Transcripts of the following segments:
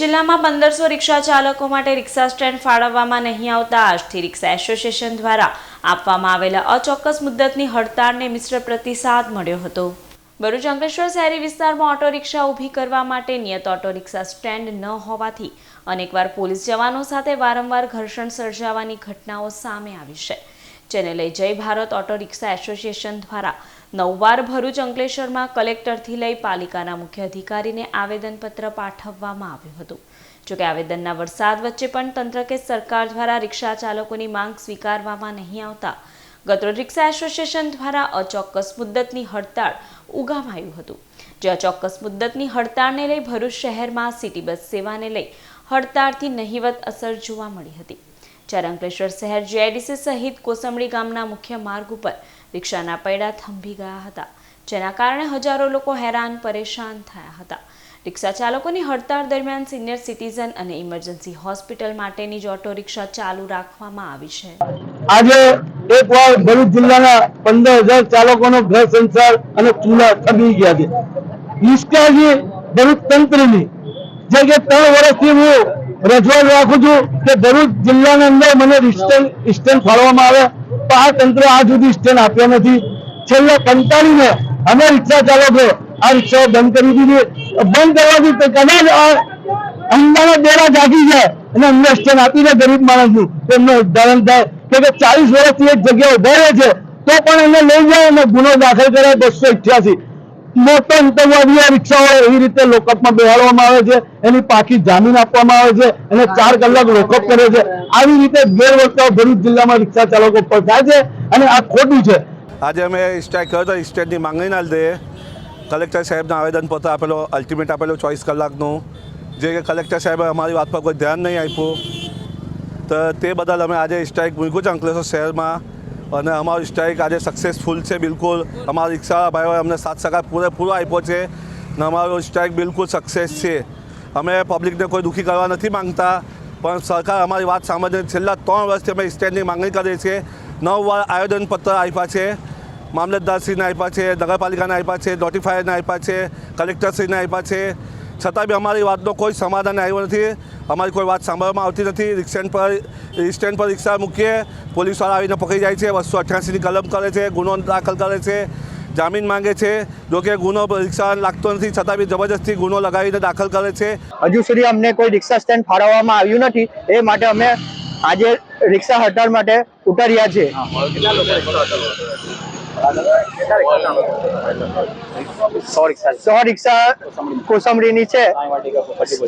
જિલ્લામાં પંદરસો રિક્ષા ચાલકો માટે રિક્ષા સ્ટેન્ડ ફાળવવામાં નહીં આવતા આજથી રિક્ષા એસોસિએશન દ્વારા આપવામાં આવેલા અચોક્કસ મુદ્દતની હડતાળને મિશ્ર પ્રતિસાદ મળ્યો હતો. ભરૂચ અંકલેશ્વર શહેરી વિસ્તારમાં ઓટો રિક્ષા ઊભી કરવા માટે નિયત ઓટો રિક્ષા સ્ટેન્ડ ન હોવાથી અનેકવાર પોલીસ જવાનો સાથે વારંવાર ઘર્ષણ સર્જાવાની ઘટનાઓ સામે આવી છે. જેને લઈ જય ભારત ઓટો રિક્ષા એસોસિએશન દ્વારા નવવાર ભરૂચ અંકલેશ્વરમાં કલેક્ટરથી લઈ પાલિકાના મુખ્ય અધિકારીને આવેદનપત્ર પાઠવવામાં આવ્યું હતું. જોકે આવેદનના વરસાદ વચ્ચે પણ તંત્ર કે સરકાર દ્વારા રિક્ષા ચાલકોની માંગ સ્વીકારવામાં નહીં આવતા. ગતરોજ રિક્ષા એસોસિએશન દ્વારા અચોક્કસ મુદ્દતની હડતાળ ઉગામાયું હતું. જે અચોક્કસ મુદ્દતની હડતાળને લઈ ભરૂચ શહેરમાં સિટી બસ સેવાને લઈ હડતાળથી નહિવત અસર જોવા મળી હતી. જ્યારે શહેર જીઆઈડીસી સહિત કોસંબડી ગામના મુખ્ય માર્ગ ઉપર રિક્ષાના પૈડા થંભી ગયા હતા, જેના કારણે હજારો લોકો હેરાન પરેશાન થયા હતા. રિક્ષા ચાલકોની હડતાળ દરમિયાન સિનિયર સિટીઝન અને ઇમરજન્સી હોસ્પિટલ માટેની જ ઓટો રિક્ષા ચાલુ રાખવામાં આવી છે. આજે એક વાર ભરૂચ જિલ્લાના પંદર હજાર ચાલકોનો ઘર સંસાર અને ચૂલા થબી ગયા છે. નિષ્કાળજી ભરૂચ તંત્રની, જે કે ત્રણ વર્ષથી હું રજૂઆત રાખું છું કે ભરૂચ જિલ્લાની અંદર મને સ્ટેન્ડ સ્ટેન્ડ ફાળવવામાં આવે. તો આ તંત્ર આજ સુધી સ્ટેન્ડ આપ્યા નથી. છેલ્લે કંટાળીને અમે રિક્ષા ચાલકો આ રિક્ષાઓ બંધ કરી દીધી. બંધ કરવાથી કદાચ આ અંદાના બેડા જાગી જાય અને અમને સ્ટેન્ડ આપીને ગરીબ માણસનું. એમનું ઉદાહરણ થાય. કે ચાલીસ વર્ષથી એક જગ્યા ઊભા રહે છે, તો પણ એને લઈ જાય અને ગુનો દાખલ કરે બસો અઠ્યાસી. મોટો રિક્ષાઓ એવી રીતે લોકઅપમાં બેહાડવામાં આવે છે, એની પાકી જામીન આપવામાં આવે છે, અને ચાર કલાક લોકઅપ કરે છે. આવી રીતે ગેરવર્તાવ ભરૂચ જિલ્લામાં રિક્ષા ચાલકો પર થાય છે, અને આ ખોટું છે. આજે અમે સ્ટ્રાઇક કર્યો હતો સ્ટેટની માંગણીના લીધે કલેક્ટર સાહેબને આવેદનપત્ર આપેલો અલ્ટિમેટ આપેલો, ચોવીસ કલાકનું. જે કે કલેક્ટર સાહેબે અમારી વાત પર કોઈ ધ્યાન નહીં આપ્યું. તો તે બદલ અમે આજે સ્ટ્રાઇક મૂક્યું છે અંકલેશ્વર શહેરમાં. અને અમારું સ્ટ્રાઇક આજે સક્સેસફુલ છે, બિલકુલ. અમારા રિક્ષા ભાઈઓએ અમને સાત સગા પૂરેપૂરો આપ્યો છે અને અમારો સ્ટ્રાઇક બિલકુલ સક્સેસ છે. અમે પબ્લિકને કોઈ દુઃખી કરવા નથી માંગતા, પણ સરકાર અમારી વાત સાંભળીને છેલ્લા ત્રણ વર્ષથી અમે સ્ટેન્ડની માંગણી કરીએ છીએ નવ વાર આવેદનપત્ર આપ્યા છે, મામલતદારશ્રીને આપ્યા છે, નગરપાલિકાને આપ્યા છે નોટિફાયરને આપ્યા છે કલેક્ટરશ્રીને આપ્યા છે. છતાં બી અમારી વાતનો કોઈ સમાધાન આવ્યો નથી. અમારી કોઈ વાત સાંભળવામાં આવતી નથી. રિક્ષેન્ડ પર સ્ટેન્ડ પર રિક્ષા મૂકીએ. પોલીસવાળા આવીને પકડી જાય છે. બસો અઠ્યાસીની કલમ કરે છે. ગુનો દાખલ કરે છે. જામીન માંગે છે. જો કે ગુનો રિક્ષા લાગતો નથી. છતાં બી જબરજસ્તી ગુનો લગાવીને દાખલ કરે છે. હજુ સુધી અમને કોઈ રિક્ષા સ્ટેન્ડ ફાળવવામાં આવ્યું નથી. એ માટે અમે આજે રિક્ષા હટાવ માટે ઉતાર્યા છે? સો રિક્ષા કોસંબડીની છે.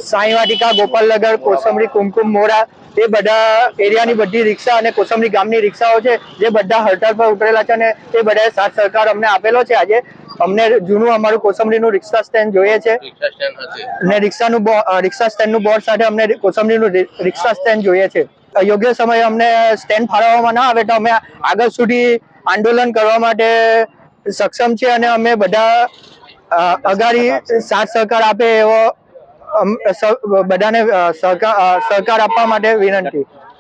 સાઈ વાટિકા ગોપાલનગર કોસંબડી કુમકુમ મોરા એ બધા એરિયાની બધી રિક્ષા અને કોસંબડી ગામની રિક્ષાઓ છે. જે બધા હડતાળ પર ઉતરેલા છે અને એ બધાએ સાથ સહકાર અમને આપેલો છે. આજે અમને જૂનું અમારું કોસંબડીનું રિક્ષા સ્ટેન્ડ જોઈએ છે. અને રિક્ષાનું રિક્ષા સ્ટેન્ડનું બોર્ડ સાથે અમને કોસંબડીનું રિક્ષા સ્ટેન્ડ જોઈએ છે. યોગ્ય સમયે અમને સ્ટેન્ડ ફાળવવામાં ના આવે તો અમે આગળ સુધી આંદોલન કરવા માટે સક્ષમ છે અને અમે બધા અગાડી સાથ સહકાર આપે એવો બધાને સહકાર આપવા માટે વિનંતી.